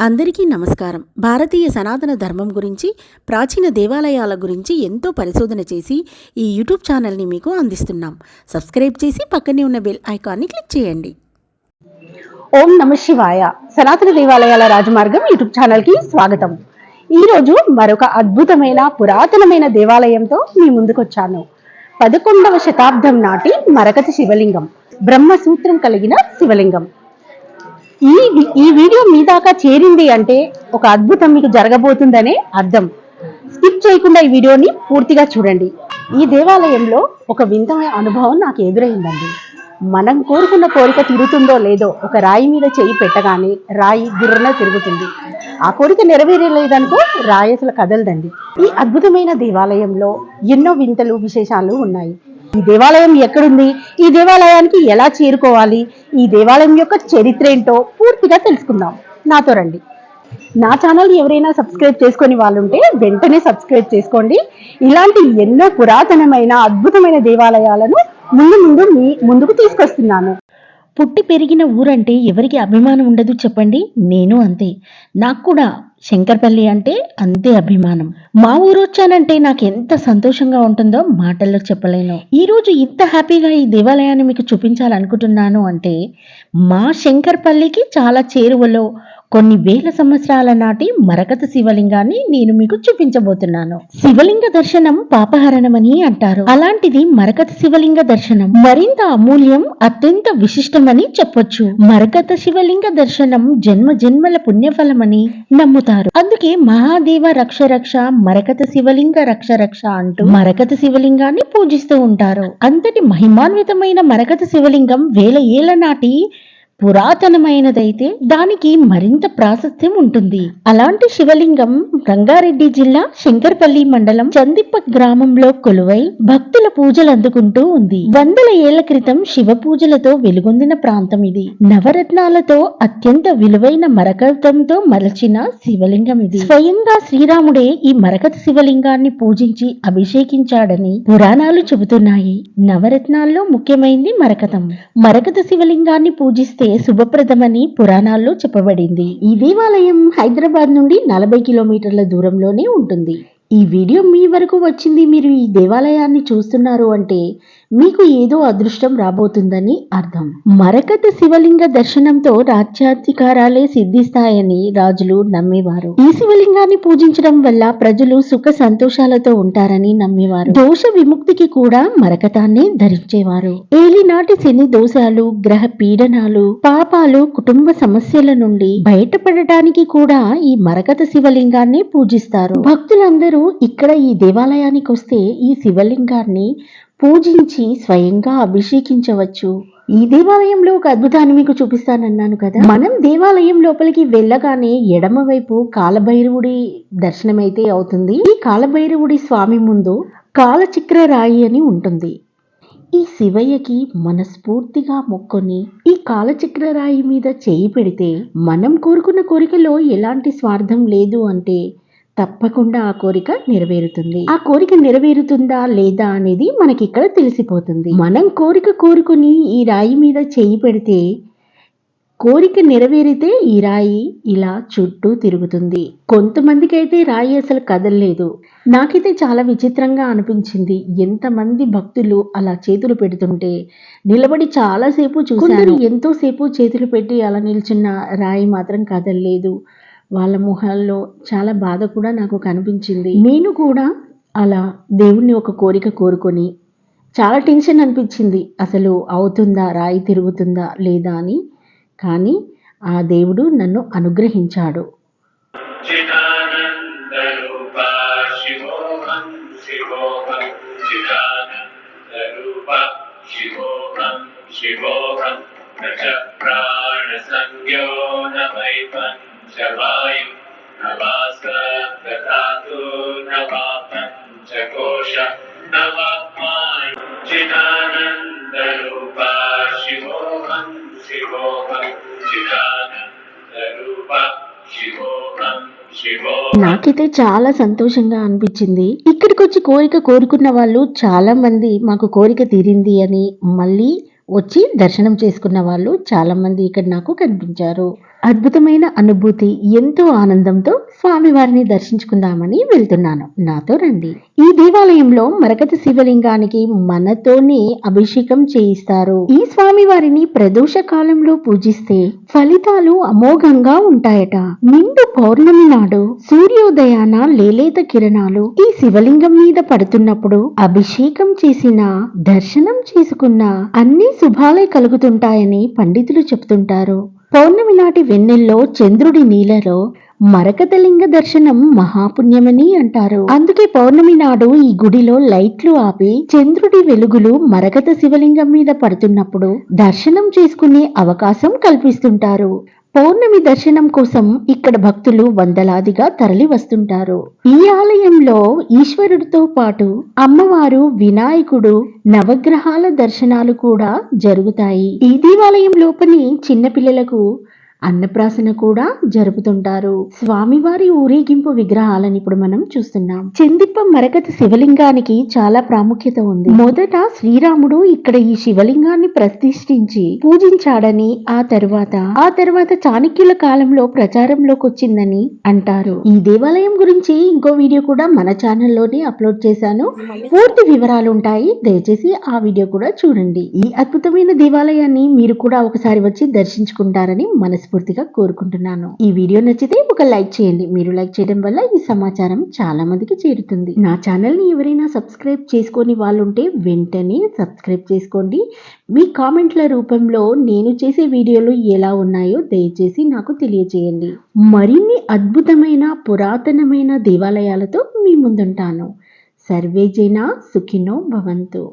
అందరికీ నమస్కారం. భారతీయ సనాతన ధర్మం గురించి ప్రాచీన దేవాలయాల గురించి ఎంతో పరిశోధన చేసి ఈ యూట్యూబ్ ఛానల్ని మీకు అందిస్తున్నాం. సబ్స్క్రైబ్ చేసి పక్కనే ఉన్న బెల్ ఐకాన్ని క్లిక్ చేయండి. ఓం నమ శివాయ. సనాతన దేవాలయాల రాజమార్గం యూట్యూబ్ ఛానల్కి స్వాగతం. ఈరోజు మరొక అద్భుతమైన పురాతనమైన దేవాలయంతో మీ ముందుకొచ్చాను. పదకొండవ శతాబ్దం నాటి మరకత శివలింగం. బ్రహ్మసూత్రం కలిగిన శివలింగం. ఈ ఈ వీడియో మీ దాకా చేరింది అంటే ఒక అద్భుతం మీకు జరగబోతుందనే అర్థం. స్కిప్ చేయకుండా ఈ వీడియోని పూర్తిగా చూడండి. ఈ దేవాలయంలో ఒక వింతమైన అనుభవం నాకు ఎదురైందండి. మనం కోరుకున్న కోరిక తిరుగుతుందో లేదో ఒక రాయి మీద చేయి పెట్టగానే రాయి గుర్రన తిరుగుతుంది. ఆ కోరిక నెరవేరలేదనుకో రాయి అసలు కదలదండి. ఈ అద్భుతమైన దేవాలయంలో ఎన్నో వింతలు విశేషాలు ఉన్నాయి. ఈ దేవాలయం ఎక్కడుంది? ఈ దేవాలయానికి ఎలా చేరుకోవాలి? ఈ దేవాలయం యొక్క చరిత్ర ఏంటో పూర్తిగా తెలుసుకుందాం. నాతో రండి. నా ఛానల్ ఎవరైనా సబ్స్క్రైబ్ చేసుకొని వాళ్ళుంటే వెంటనే సబ్స్క్రైబ్ చేసుకోండి. ఇలాంటి ఎన్నో పురాతనమైన అద్భుతమైన దేవాలయాలను ముందు ముందు మీ ముందుకు తీసుకొస్తున్నాను. పుట్టి పెరిగిన ఊరంటే ఎవరికి అభిమానం ఉండదు చెప్పండి? నేను అంతే. నాకు కూడా శంకర్పల్లి అంటే అంతే అభిమానం. మా ఊరు వచ్చానంటే నాకు ఎంత సంతోషంగా ఉంటుందో మాటల్లో చెప్పలేను. ఈరోజు ఇంత హ్యాపీగా ఈ దేవాలయాన్ని మీకు చూపించాలనుకుంటున్నాను అంటే మా శంకర్పల్లికి చాలా చేరువలో కొన్ని వేల సంవత్సరాల నాటి మరకత శివలింగాన్ని నేను మీకు చూపించబోతున్నాను. శివలింగ దర్శనం పాపహరణమని అంటారు. అలాంటిది మరకత శివలింగ దర్శనం మరింత అమూల్యం అత్యంత విశిష్టమని చెప్పొచ్చు. మరకత శివలింగ దర్శనం జన్మ జన్మల పుణ్యఫలమని నమ్ముతారు. అందుకే మహాదేవ రక్ష రక్ష మరకత శివలింగ రక్ష రక్ష అంటూ మరకత శివలింగాన్ని పూజిస్తూ ఉంటారు. అంతటి మహిమాన్వితమైన మరకత శివలింగం వేల ఏళ్ళ నాటి పురాతనమైనదైతే దానికి మరింత ప్రాశస్త్యం ఉంటుంది. అలాంటి శివలింగం రంగారెడ్డి జిల్లా శంకర్పల్లి మండలం చందిప్ప గ్రామంలో కొలువై భక్తుల పూజలు అందుకుంటూ ఉంది. వందల ఏళ్ళ క్రితం శివ పూజలతో వెలుగొందిన ప్రాంతం ఇది. నవరత్నాలతో అత్యంత విలువైన మరకతంతో మలచిన శివలింగం ఇది. స్వయంగా శ్రీరాముడే ఈ మరకత శివలింగాన్ని పూజించి అభిషేకించాడని పురాణాలు చెబుతున్నాయి. నవరత్నాల్లో ముఖ్యమైంది మరకతం. మరకత శివలింగాన్ని పూజిస్తే శుభప్రదమని పురాణాల్లో చెప్పబడింది. ఈ దేవాలయం హైదరాబాద్ నుండి నలభై కిలోమీటర్ల దూరంలోనే ఉంటుంది. ఈ వీడియో మీ వరకు వచ్చింది మీరు ఈ దేవాలయాన్ని చూస్తున్నారు అంటే మీకు ఏదో అదృష్టం రాబోతుందని అర్థం. మరకత శివలింగ దర్శనంతో రాజ్యాధికారాలే సిద్ధిస్తాయని రాజులు నమ్మేవారు. ఈ శివలింగాన్ని పూజించడం వల్ల ప్రజలు సుఖ సంతోషాలతో ఉంటారని నమ్మేవారు. దోష విముక్తికి కూడా మరకతాన్ని ధరించేవారు. ఏలినాటి శని దోషాలు గ్రహ పీడనాలు పాపాలు కుటుంబ సమస్యల నుండి బయటపడటానికి కూడా ఈ మరకత శివలింగాన్ని పూజిస్తారు. భక్తులందరూ ఇక్కడ ఈ దేవాలయానికి వస్తే ఈ శివలింగాన్ని పూజించి స్వయంగా అభిషేకించవచ్చు. ఈ దేవాలయంలో ఒక అద్భుతాన్ని మీకు చూపిస్తానన్నాను కదా. మనం దేవాలయం లోపలికి వెళ్ళగానే ఎడమ వైపు కాలభైరవుడి దర్శనమైతే అవుతుంది. ఈ కాలభైరవుడి స్వామి ముందు కాలచక్ర రాయి అని ఉంటుంది. ఈ శివయ్యకి మనస్ఫూర్తిగా మొక్కొని ఈ కాలచక్ర రాయి మీద చేయి పెడితే మనం కోరుకున్న కోరికలో ఎలాంటి స్వార్థం లేదు అంటే తప్పకుండా ఆ కోరిక నెరవేరుతుంది. ఆ కోరిక నెరవేరుతుందా లేదా అనేది మనకి ఇక్కడ తెలిసిపోతుంది. మనం కోరిక కోరుకుని ఈ రాయి మీద చేయి పెడితే కోరిక నెరవేరితే ఈ రాయి ఇలా చుట్టూ తిరుగుతుంది. కొంతమందికి అయితే రాయి అసలు కదలలేదు. నాకైతే చాలా విచిత్రంగా అనిపించింది. ఎంతమంది భక్తులు అలా చేతులు పెడుతుంటే నిలబడి చాలాసేపు చూసారు ఎంతో సేపు చేతులు పెట్టి అలా నిల్చున్న రాయి మాత్రం కదలలేదు. వాళ్ళ మొహాల్లో చాలా బాధ కూడా నాకు కనిపించింది. నేను కూడా అలా దేవుణ్ణి ఒక కోరిక కోరుకొని చాలా టెన్షన్ అనిపించింది. అసలు అవుతుందా? రాయి తిరుగుతుందా? లేదా అని. కానీ ఆ దేవుడు నన్ను అనుగ్రహించాడు. शिवोऽहं शिवोऽहं न च प्राणसंज्ञो न वै पञ्चवायु न वा सप्तधातु न वा पञ्चकोश न वा मायु चिदानन्दरूपा शिवोऽहं शिवोऽहं चिदानन्दरूपा शिवोऽहं शिवोऽहं నాకైతే చాలా సంతోషంగా అనిపించింది ఇక్కడికి వచ్చి కోరిక కోరుకున్న వాళ్ళు చాలా మంది మాకు కోరిక తీరింది అని మళ్ళీ వచ్చి దర్శనం చేసుకున్న వాళ్ళు చాలా మంది ఇక్కడ నాకు కనిపించారు అద్భుతమైన అనుభూతి ఎంతో ఆనందంతో స్వామివారిని దర్శించుకుందామని వెళ్తున్నాను. నాతో రండి. ఈ దేవాలయంలో మరకత శివలింగానికి మనతోనే అభిషేకం చేయిస్తారు. ఈ స్వామివారిని ప్రదోష కాలంలో పూజిస్తే ఫలితాలు అమోఘంగా ఉంటాయట. నిండు పౌర్ణమి నాడు సూర్యోదయాన లేలేత కిరణాలు ఈ శివలింగం మీద పడుతున్నప్పుడు అభిషేకం చేసిన దర్శనం చేసుకున్న అన్ని శుభాలే కలుగుతుంటాయని పండితులు చెప్తుంటారు పౌర్ణమి నాటి వెన్నెల్లో చంద్రుడి నీలలో మరకతలింగ దర్శనం మహాపుణ్యమని అంటారు. అందుకే పౌర్ణమి నాడు ఈ గుడిలో లైట్లు ఆపి చంద్రుడి వెలుగులు మరకత శివలింగం మీద పడుతున్నప్పుడు దర్శనం చేసుకునే అవకాశం కల్పిస్తుంటారు. పౌర్ణమి దర్శనం కోసం ఇక్కడ భక్తులు వందలాదిగా తరలి వస్తుంటారు ఈ ఆలయంలో ఈశ్వరుడితో పాటు అమ్మవారు వినాయకుడు నవగ్రహాల దర్శనాలు కూడా జరుగుతాయి. ఈ దేవాలయం లోపలి చిన్నపిల్లలకు అన్నప్రాసన కూడా జరుపుతుంటారు. స్వామివారి ఊరేగింపు విగ్రహాలను ఇప్పుడు మనం చూస్తున్నాం. చందిప్ప మరకత శివలింగానికి చాలా ప్రాముఖ్యత ఉంది. మొదట శ్రీరాముడు ఇక్కడ ఈ శివలింగాన్ని ప్రతిష్ఠించి పూజించాడని ఆ తర్వాత ఆ తర్వాత చాణక్యుల కాలంలో ప్రచారంలోకి వచ్చిందని అంటారు. ఈ దేవాలయం గురించి ఇంకో వీడియో కూడా మన ఛానల్లోనే అప్లోడ్ చేశాను. పూర్తి వివరాలు ఉంటాయి. దయచేసి ఆ వీడియో కూడా చూడండి. ఈ అద్భుతమైన దేవాలయాన్ని మీరు కూడా ఒకసారి వచ్చి దర్శించుకుంటారని మనస్ఫూర్తిగా కోరుకుంటున్నాను. ఈ వీడియో నచ్చితే ఒక లైక్ చేయండి. మీరు లైక్ చేయడం వల్ల ఈ సమాచారం చాలా మందికి చేరుతుంది. నా ఛానల్ని ఎవరైనా సబ్స్క్రైబ్ చేసుకొని వాళ్ళుంటే వెంటనే సబ్స్క్రైబ్ చేసుకోండి. మీ కామెంట్ల రూపంలో నేను చేసే వీడియోలు ఎలా ఉన్నాయో దయచేసి నాకు తెలియజేయండి. మరిన్ని అద్భుతమైన పురాతనమైన దేవాలయాలతో మీ ముందుంటాను. సర్వేజైనా సుఖినో భవంతు.